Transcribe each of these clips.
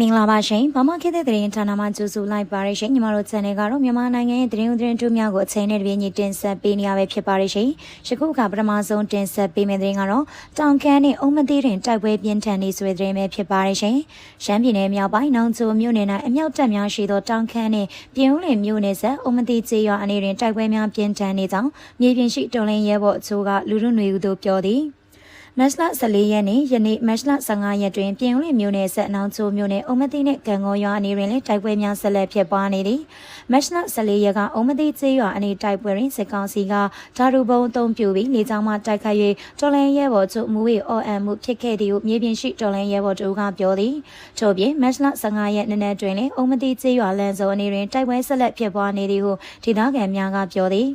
မင်္ဂလာပါရှင်။ဘာမှခေတ်တဲ့သတင်းဌာနမှကြိုဆိုလိုက်ပါရရှင်။ညီမတို့ channel ကတော့မြန်မာနိုင်ငံရဲ့သတင်းဥသတင်းတူများကိုအချိန်နဲ့တပြေးညီတင်ဆက်ပေးနေရပဲဖြစ်ပါရရှင်။ယခုအခါပထမဆုံးတင်ဆက်ပေးမယ့်သတင်းကတော့တောင်ကန်းနဲ့အုံမတိတွင်တိုက်ပွဲပြင်းထန်နေဆွေသတင်းပဲဖြစ်ပါရရှင်။ရှမ်းပြည်နယ်မြောက်ပိုင်းနောင်ချိုမြို့နယ်၌အမြောက်တပ်များရှိသောတောင်ကန်းနဲ့ပြည်ဦးလင်မြို့နယ်ဆက်အုံမတိကျေးရွာအနေတွင်တိုက်ပွဲများပြင်းထန်နေကြောင်းမြေပြင်ရှိတော်လင်းရဲဘော်အချို့ကလူလူနွေဦးတို့ပြောသည်။ မတ်လ14ရက်နေ့ယနေ့မတ်လ15ရက်တွင်ပြင်ဦးလွင်မြို့နယ်ဆက်အနောင်ချိုမြို့နယ်အုံမတိနှင့်ကံကောရွာအနေတွင်လည်းတိုက်ပွဲများဆက်လက်ဖြစ်ပွားနေသည်မတ်လ14ရက်ကအုံမတိကျေးရွာအနေတိုက်ပွဲတွင်စစ်ကောင်စီကဓာတုဘုံအုံပြုပြီးလေကြောင်းမှတိုက်ခိုက်၍တော်လန်ရဲဘော်ချုပ်မူဝေအော်အမ်မှုဖြစ်ခဲ့သည်ဟုမြေပြင်ရှိတော်လန်ရဲဘော်တို့ကပြောသည်ထို့ပြင်မတ်လ15ရက်နေ့နေ့တွင်လည်းအုံမတိကျေးရွာလန်စုံအနေတွင်တိုက်ပွဲဆက်လက်ဖြစ်ပွားနေသည်ဟုဒေသခံများကပြောသည်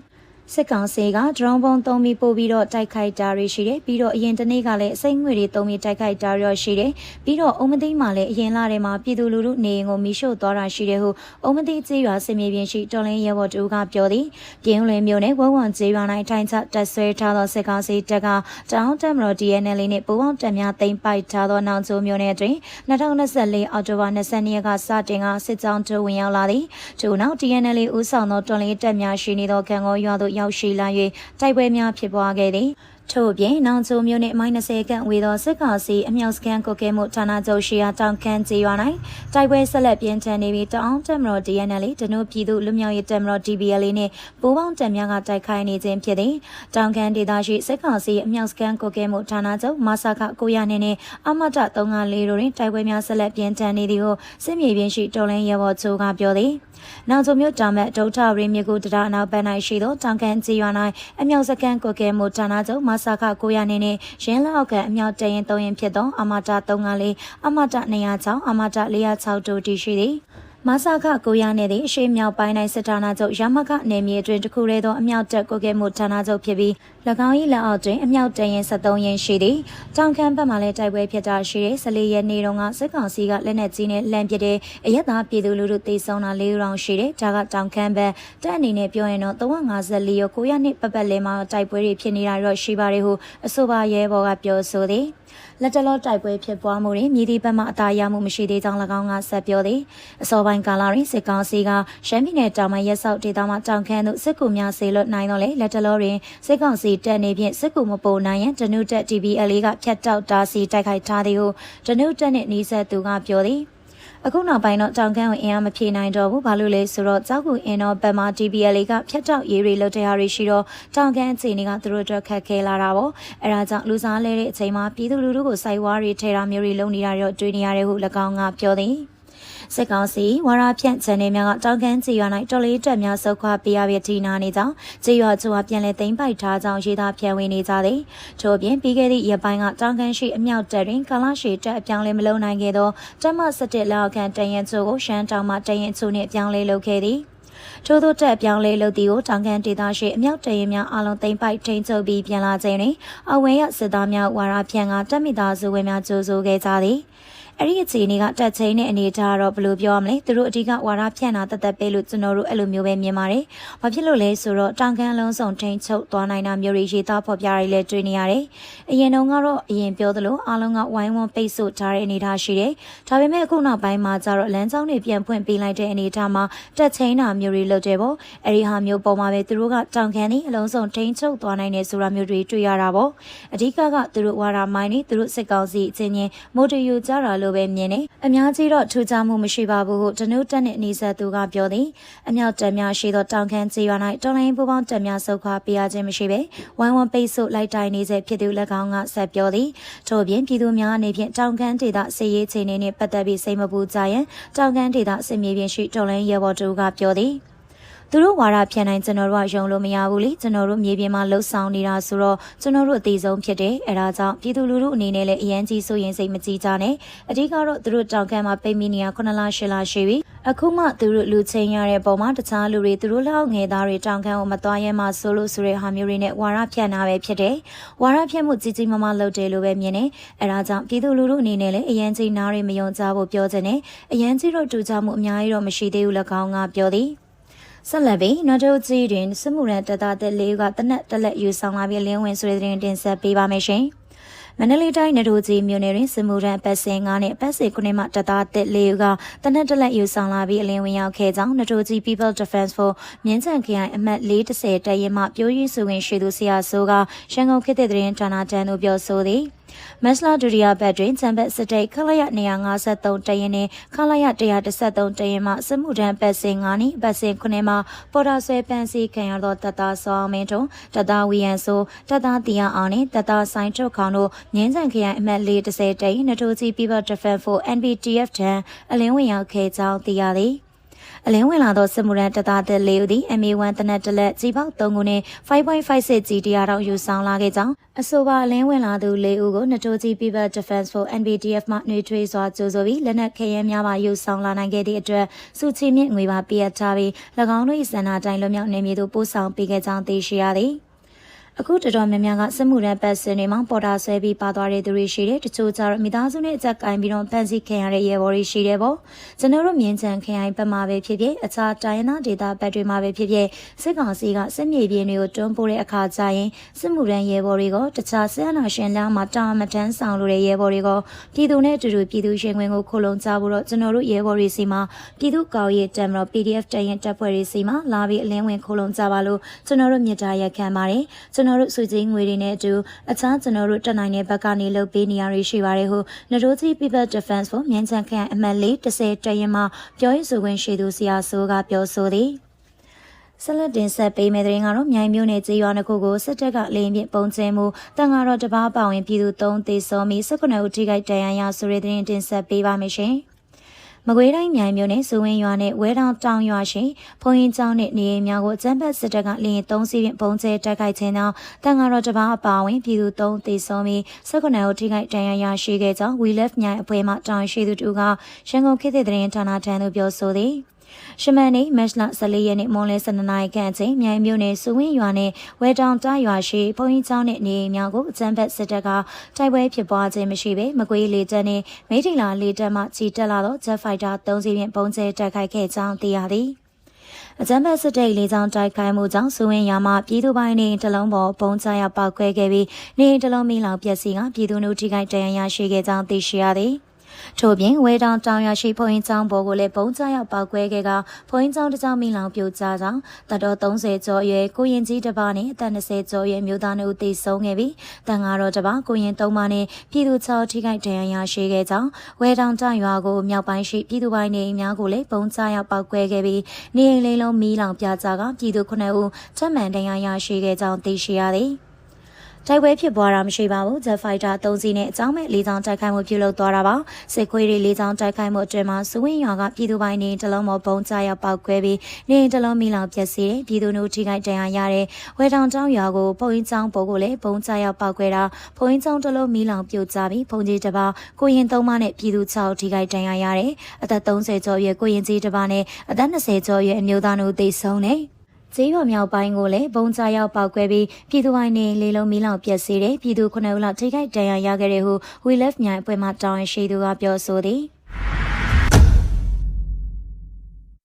စစ်ကောင်စီကဒရုန်းပုံသုံးပြီးပို့ပြီးတော့တိုက်ခိုက်တာတွေရှိတယ်ပြီးတော့အရင်တနေ့ကလည်းအစိမ့်ငွေတွေသုံးပြီးတိုက်ခိုက်တာတွေရှိတယ်ပြီးတော့အုံမသိမှလည်းအရင်လာတဲ့မှာပြည်သူလူထုနေအိမ်ကိုမီးရှို့သွားတာရှိတယ်ဟုအုံမသိကျေးရွာစစ်မြေပြင်ရှိတော်လင်းရဲဘော်တူကပြောသည်ပြင်းလွင်မျိုးနဲ့ဝဝွန်ကျေးရွာ၌ထိုင်ချတက်ဆွဲထားသောစစ်ကောင်စီတပ်ကတောင်းတက်မတော် DNL နဲ့ပူးပေါင်းတပ်များတင်ပိုက်ထားသောနောင်ကျိုးမျိုးနဲ့တွင်2024အောက်တိုဘာ22ရက်ကစတင်ကစစ်ကြောင်းတို့ဝင်ရောက်လာသည်ထို့နောက် DNL ဦးဆောင်သောတော်လင်းတပ်များရှိနေသောခံကောရွာသို့ရောက်ရှိလာ၍တိုက်ပွဲများဖြစ်ပွားခဲ့သည် ထို့အပြင်နောင်ချိုမြို့နယ်မိုင်း20ခန့်ဝေသောစစ်ကောင်စီအမြောက်စကန်ကုတ်ကဲမှုဌာနချုပ်ရှိရာတောင်ခမ်းကျေးရွာ၌တိုက်ပွဲဆက်လက်ပြင်းထန်နေပြီးတအောင်တက်မတော် DNL ဒနုပြည်သူလူမျိုးရေးတက်မတော် DBL နှင့်ပူးပေါင်းတပ်များကတိုက်ခိုက်နေခြင်းဖြစ်သည်တောင်ခမ်းဒေသရှိစစ်ကောင်စီအမြောက်စကန်ကုတ်ကဲမှုဌာနချုပ်မဆာခ900နှင့်အမတ354တို့တွင်တိုက်ပွဲများဆက်လက်ပြင်းထန်နေသည်ဟုစစ်မြေပြင်ရှိတော်လင်းရဲဘော်ချိုကပြောသည်နောက်ဆုံးမြို့တာမတ်ဒုထရင်းမြကူတရအနောက်ဘက်၌ရှိသောတောင်ကန်ကျေးရွာ၌အမြောက်စကန်ကိုကဲမှုဌာနချုပ်မဆာခ900နေနှင့်ရင်းလောက်ကအမြောက်တရင်3ရင်ဖြစ်သောအမတာ354အမတာ206အမတာ406တို့တည်ရှိသည် မဆာခကိုရနေသည့်အရှိမြောက်ပိုင်း၌စစ်ဌာနချုပ်ရမခနယ်မြေအတွင်းတခုတည်းသောအမြောက်တပ်ကိုကဲမှုဌာနချုပ်ဖြစ်ပြီး၎င်း၏လက်အောက်တွင်အမြောက်တရင်73ရင်ရှိသည်တောင်ခမ်းဘက်မှလည်းတိုက်ပွဲဖြစ်တာရှိတဲ့14ရက်နေ့တုန်းကစစ်ကောင်စီကလက်နက်ကြီးနဲ့လမ်းပစ်တဲ့အရက်သားပြည်သူလူထုတေဆုံးတာ၄ရောင်ရှိတယ်ဒါကတောင်ခမ်းဘက်တပ်အနေနဲ့ပြောရင်တော့354ရော900နှစ်ပတ်ပတ်လဲမှာတိုက်ပွဲတွေဖြစ်နေတာတော့ရှိပါတယ်ဟုအဆိုပါရဲဘော်ကပြောဆိုသည် လက်တလောတိုက်ပွဲဖြစ်ပွားမှုတွင်မြေဒီဘက်မှအသာရမှုမရှိသေးကြောင်း၎င်းကဆက်ပြောသည်အစောပိုင်းကာလတွင်စစ်ကောင်စီကရှမ်းပြည်နယ်တောင်ပိုင်းရက်စောက်ဒေသမှတောင်ခမ်းသို့စစ်ကူများဆေလွတ်နိုင်တော့လေလက်တလောတွင်စစ်ကောင်စီတပ်နေဖြင့်စစ်ကူမပိုနိုင်ရန်ဒနုတက် TBL ကဖျက်တောက်တာစီတိုက်ခိုက်ထားသည်ဟုဒနုတက်နှင့်နီးစပ်သူကပြောသည် အခုနောက်ပိုင်းတော့တောင်ကန်းကိုအင်အားမဖြေနိုင်တော့ဘူးဘာလို့လဲဆိုတော့ကြောက်ကူအင်တော့ဘက်မှာ DBL ကဖျက်တောက်ရေးတွေလုပ်တဲ့ဟာတွေရှိတော့တောင်ကန်းအခြေအနေကသူတို့အတွက်ခက်ခဲလာတာပေါ့အဲဒါကြောင့်လူစားလဲတဲ့အချိန်မှာပြည်သူလူထုကိုစိုက်ဝါးတွေထဲတာမျိုးတွေလုပ်နေတာတော့တွေ့နေရတယ်ဟု၎င်းကပြောသည် စစ်ကောင်စီဝါရဖြန့်ချန်နယ်များကတောင်ကန်းကြေးရွာ၌တော်လေးတက်များဆုတ်ခွာပေးရပြီးထိနာနေကြောင်းကြေးရွာချို့ဟာပြန်လည်သိမ်းပိုက်ထားကြောင်းရေးသားပြန်ဝင်နေကြသည်ထို့ပြင်ပြီးခဲ့သည့်ရက်ပိုင်းကတောင်ကန်းရှိအမြောက်တပ်တွင်ကာလရှိတက်အပြောင်းလဲမလုပ်နိုင်ခဲ့သောတက်မစတစ်လောက်ခံတရင်ချို့ကိုရှမ်းတောင်မှတရင်ချို့နှင့်အပြောင်းလဲလုပ်ခဲ့သည်ထို့သောတက်ပြောင်းလဲလုပ်သည်ကိုတောင်ကန်ဒေသရှိအမြောက်တရင်များအလုံးသိမ့်ပိုက်ထိန်ချုပ်ပြီးပြန်လာခြင်းတွင်အဝဲရစစ်သားများဝါရဖြန့်ကတက်မိသားစုဝင်များကြိုးဆိုခဲ့ကြသည် အဲ့ဒီအခြေအနေကတက်ချင်းတဲ့အနေထားတော့ဘယ်လိုပြောရမလဲသူတို့အဓိကဝါဒဖြန့်တာတသက်ပဲလို့ကျွန်တော်တို့အဲ့လိုမျိုးပဲမြင်ပါတယ်။ဘာဖြစ်လို့လဲဆိုတော့တောင်ကန်လုံးစုံထိန်ချုပ်သွားနိုင်တာမျိုးတွေရေးသားဖော်ပြရလဲတွေ့နေရတယ်။အရင်တုန်းကတော့အရင်ပြောသလိုအားလုံးကဝိုင်းဝန်းပိတ်ဆို့ထားတဲ့အနေထားရှိတယ်။ဒါပေမဲ့အခုနောက်ပိုင်းမှာကျတော့လမ်းကြောင်းတွေပြန်ဖွင့်ပေးလိုက်တဲ့အနေထားမှာတက်ချင်းတာမျိုးတွေလုပ်တယ်ပေါ့။အဲ့ဒီဟာမျိုးပေါ်မှာပဲသူတို့ကတောင်ကန်နေအလုံးစုံထိန်ချုပ်သွားနိုင်တယ်ဆိုတာမျိုးတွေတွေ့ရတာပေါ့။အဓိကကသူတို့ဝါဒမိုင်းနေသူတို့စစ်ကောင်စီအချင်းချင်းမိုတိုယူကြတာလို့လို့ပဲမြင်နေအများကြီးတော့ထူးခြားမှုမရှိပါဘူးဟုဒနုတက်နဲ့နေဆက်သူကပြောသည်အမြောက်တက်များရှိသောတောင်ခမ်းကျေးရွာ၌တော်လိုင်းပူပေါင်းတက်များဆုတ်ခွာပေးရခြင်းမရှိပဲဝိုင်းဝန်းပိတ်ဆို့လိုက်တိုင်နေစေဖြစ်သူ၎င်းကဆက်ပြောသည်ထို့ပြင်ပြည်သူများအနေဖြင့်တောင်ခမ်းဒေသစစ်ရေးခြေနေနှင့်ပတ်သက်ပြီးစိတ်မပူကြရန်တောင်ခမ်းဒေသစစ်မြေပြင်ရှိတော်လိုင်းရဲဘော်တို့ကပြောသည် သူတို့ဝါဒဖြန့်နိုင်ကျွန်တော်တို့ကယုံလို့မရဘူးလေကျွန်တော်တို့မြေပြင်မှာလှုပ်ဆောင်နေတာဆိုတော့ကျွန်တော်တို့အသေးဆုံးဖြစ်တယ်အဲဒါကြောင့်ပြည်သူလူထုအနေနဲ့လည်းအရန်ကြီးဆိုရင်စိတ်မကြီးကြနဲ့အဓိကတော့သူတို့တောင်ကမ်းမှာပိတ်မိနေရ9လ10လရှိပြီအခုမှသူတို့လူချင်းရတဲ့ပုံမှာတခြားလူတွေသူတို့လောက်ငယ်သားတွေတောင်ကမ်းကိုမသွားရဲမှဆိုလို့ဆိုတဲ့ဟာမျိုးတွေနဲ့ဝါဒဖြန့်တာပဲဖြစ်တယ်ဝါဒဖြန့်မှုကြီးကြီးမားမားလုပ်တယ်လို့ပဲမြင်တယ်အဲဒါကြောင့်ပြည်သူလူထုအနေနဲ့လည်းအရန်ကြီးနားတွေမယုံကြဖို့ပြောချင်တယ်အရန်ကြီးတော့တူကြမှုအများကြီးတော့မရှိသေးဘူး၎င်းကပြောသည် ဆက်လက်ပြီးနော်တိုကြီးတွင်စစ်မှုရန်တပ်သားတဲ့လေးကတနက်တက်လက်ယူဆောင်လာပြီးလင်းဝင်ဆိုတဲ့သတင်းတင်ဆက်ပေးပါမယ်ရှင်။မန္တလေးတိုင်းနထိုကြီးမြို့နယ်တွင်စမှုရန်ပတ်စင်9နဲ့ပတ်စင်9မှတပ်သားတစ်လေးဦးကတနက်တလက်ယူဆောင်လာပြီးအလင်းဝင်ရောက်ခဲ့ကြောင်းနထိုကြီး People Defense for မြင်းချန်ခရိုင်အမှတ်430တရင်မှပြိုးရင်းစုဝင်ရှိသူဆရာဆိုးကရန်ကုန်ခေတ်သစ်သတင်းဌာနတန်းသို့ပြောဆိုသည် မက်စလာဒူရီယာဘတ်တွင်ချမ်ဘတ်စတိတ်ခလာရ253တရင်နှင့်ခလာရ133တရင်မှစမှုရန်ပတ်စင်9နှင့်ပတ်စင်9မှပေါ်တာဆွဲပန်းစီခံရသောတပ်သားစောအောင်မင်းတို့တပ်သားဝီယန်ဆိုတပ်သားတီယာအောင်နှင့်တပ်သားဆိုင်ထုတ်ခေါင်တို့မြင်းချန်ခရိုင်အမှတ်430တရင်နထိုးကြီး People Defense for NBTF တန်းအလင်းဝင်ရောက်ခဲ့ကြောင်းသိရသည် အလင်းဝင်လာသောစစ်မှုရန်တပ်သားတဲ့လေးဦးသည် MA1 တနက်တလက်ကြီးပေါက်3ခုနှင့်5.56 G တရားတော်ယူဆောင်လာခဲ့ကြောင်းအဆိုပါအလင်းဝင်လာသူလေးဦးကိုနတိုကြီး People Defense for NBTF မှနှွေထွေးစွာကြိုးဆိုပြီးလက်နက်ခဲယမ်းများပါယူဆောင်လာနိုင်ခဲ့သည့်အတွက်စုချီမြင့်ငွေပါပေးအပ်ထားပြီး၎င်းတို့၏စန္ဒတိုင်းလွတ်မြောက်နေမည်သို့ပို့ဆောင်ပေးခဲ့ကြောင်းသိရှိရသည်။ အခုတော်တော်များများကစစ်မှုရန်ပတ်စင်တွေမှာပေါ်တာဆွဲပြီးပါသွားတဲ့သူတွေရှိတယ်တချို့ကျတော့မိသားစုနဲ့အကြက်ကင်ပြီးတော့ဖန်ဆီးခံရတဲ့ရဲဘော်တွေရှိတယ်ပေါ့ကျွန်တော်တို့မြင်းချန်ခရိုင်ဘက်မှာပဲဖြစ်ဖြစ်အခြားတိုင်းနာဒေသဘက်တွေမှာပဲဖြစ်ဖြစ်စစ်ကောင်စီကစစ်မြေပြင်တွေကိုတွန်းပို့တဲ့အခါကျရင်စစ်မှုရန်ရဲဘော်တွေကတခြားစစ်အာဏာရှင်များမှာတာမတန်းဆောင်လို့တဲ့ရဲဘော်တွေကပြည်သူနဲ့အတူတူပြည်သူရှင်ခွင်ကိုခိုလုံကြဖို့တော့ကျွန်တော်တို့ရဲဘော်တွေစီမှာပြည်သူကောက်ရေးတံမတော် PDF တရင်တပ်ဖွဲ့တွေစီမှာလာပြီးအလင်းဝင်ခိုလုံကြပါလို့ကျွန်တော်တို့မြစ်တာရက်ခံပါတယ်ကျွန်တော်တို့စုစည်းငွေတွေနဲ့အတူအခြားကျွန်တော်တို့တက်နိုင်တဲ့ဘက်ကနေလုပ်ပေးနေရတွေရှိပါတယ်ဟုနရိုကြီး People Defense ကိုမြန်ချန်ခရိုင်အမှတ်၄30တရင်မှာပြောရေးဆိုခွင့်ရှိသူဆရာဆိုးကပြောဆိုသည်ဆက်လက်တင်ဆက်ပေးမယ့်တဲ့ရင်ကတော့မြိုင်မြို့နယ်ကျေးရွာနှစ်ခုကိုစစ်တပ်ကလေရင်ဖြင့်ပုံကျဲမှုတန်ဃာတော်တပားပောင်ဝင်ပြည်သူ၃သေဆုံးပြီး၁၉ဦးထိခိုက်ဒဏ်ရာရဆိုတဲ့တဲ့ရင်တင်ဆက်ပေးပါမယ်ရှင်။ မကွေးတိုင်းမြိုင်မြို့နယ်စူဝင်းရွာနဲ့ဝဲတောင်တောင်ရွာရှိဘုံရင်ကျောင်းနဲ့နေအိမ်များကိုအကြမ်းဖက်စစ်တပ်ကလင်းသုံးစီးဖြင့်ပုံကျဲတိုက်ခိုက်ခြင်းကြောင့်တန်ဃာတော်တစ်ပါးအပါအဝင်ပြည်သူ၃သေဆုံးပြီး၁၉ဦးထိခိုက်ဒဏ်ရာရရှိခဲ့ကြောင်း We Left မြိုင်အဖွဲ့မှတောင်ရှိသူတို့ကရန်ကုန်ခေတ်သစ်သတင်းဌာနထံသို့ပြောဆိုသည်။ ရှမန်နေမက်လ14ရက်နေ့မွန်လဲ12နာရီခန့်အချိန်မြိုင်မြို့နယ်စူဝင်းရွာနဲ့ဝဲတောင်တားရွာရှိဘုံကြီးကျောင်းနဲ့နေအိမ်များကိုအကြမ်းဖက်စစ်တပ်ကတိုက်ပွဲဖြစ်ပွားခြင်းမရှိဘဲမကွေးလေတပ်နဲ့မိထီလာလေတပ်မှချီတက်လာသော Jet Fighter 3စီးဖြင့်ပုံကျဲတိုက်ခိုက်ခဲ့ကြောင်းသိရသည်အကြမ်းဖက်စစ်တပ်လေးချောင်းတိုက်ခိုက်မှုကြောင့်စူဝင်ရမှပြည်သူပိုင်းနေတလုံးပေါ်ပုံချရပောက်ခွဲခဲ့ပြီးနေတလုံးမီလောင်ပျက်စီးကပြည်သူတို့ထိခိုက်ဒဏ်ရာရရှိခဲ့ကြောင်းသိရှိရသည်။ ထို့ပြင်ဝဲတောင်တောင်ရရှိဖွင့်ကျောင်းပေါ်ကိုလည်းပုံချရောက်ပောက်ကွဲခဲ့ကဖွင့်ကျောင်းတစ်ကျောင်းမိလောင်ပြိုကျကြောင်းတတော်30ကျော်ရွယ်ကိုရင်ကြီးတစ်ပါးနဲ့အသက်20ကျော်ရွယ်မျိုးသားတို့တည်ဆုံးခဲ့ပြီးတန်ဃာတော်တစ်ပါးကိုရင်သုံးပါးနဲ့ပြည်သူ6ထိခိုက်ဒဏ်ရာရရှိခဲ့ကြောင်းဝဲတောင်တောင်ရွာကိုမြောက်ပိုင်းရှိပြည်သူပိုင်းနေအိမ်များကိုလည်းပုံချရောက်ပောက်ကွဲခဲ့ပြီးနေအိမ်လေးလုံးမီးလောင်ပြကြကပြည်သူ9ဦးချက်မှန်ဒဏ်ရာရရှိခဲ့ကြောင်းသိရှိရသည် တိုက်ပွဲဖြစ်ပွားတာမရှိပါဘူး။ Jet Fighter 3စီးနဲ့အကြောင်းမဲ့လေးချောင်းတိုက်ခိုက်မှုပြုလုပ်သွားတာပါ။စစ်ခွေးတွေလေးချောင်းတိုက်ခိုက်မှုအတွင်းမှာစဝင်းရွာကပြည်သူပိုင်းနေတလုံးမပုံချရောက်ပောက်ခွဲပြီးနေတလုံးမိလောင်ပျက်စီးတယ်။ပြည်သူတို့ထိခိုက်ဒဏ်ရာရတဲ့ဝဲတောင်ကျောင်းရွာကိုပုံရင်းကျောင်းပေါ်ကိုလည်းပုံချရောက်ပောက်ခွဲတာပုံရင်းကျောင်းတလုံးမိလောင်ပြုတ်ကြပြီးပုံကြီးတစ်ပါးကိုရင်သုံးပါးနဲ့ပြည်သူ6ထိခိုက်ဒဏ်ရာရတယ်။အသက်30ကျော်ရွယ်ကိုရင်ကြီးတစ်ပါးနဲ့အသက်20ကျော်ရွယ်အမျိုးသားတို့သေဆုံးတယ်။ ကျေးရွာမြောက်ပိုင်းကိုလည်းဘုံချရောက်ပောက်ကွဲပြီးပြည်သူပိုင်းနေလေလုံးမီးလောင်ပျက်စီးတဲ့ပြည်သူ9ဦးလောက်ထိခိုက်ဒဏ်ရာရခဲ့တဲ့ဟု We Left မြိုင်အဖွဲ့မှတောင်းရှိသူကပြောဆိုသည်။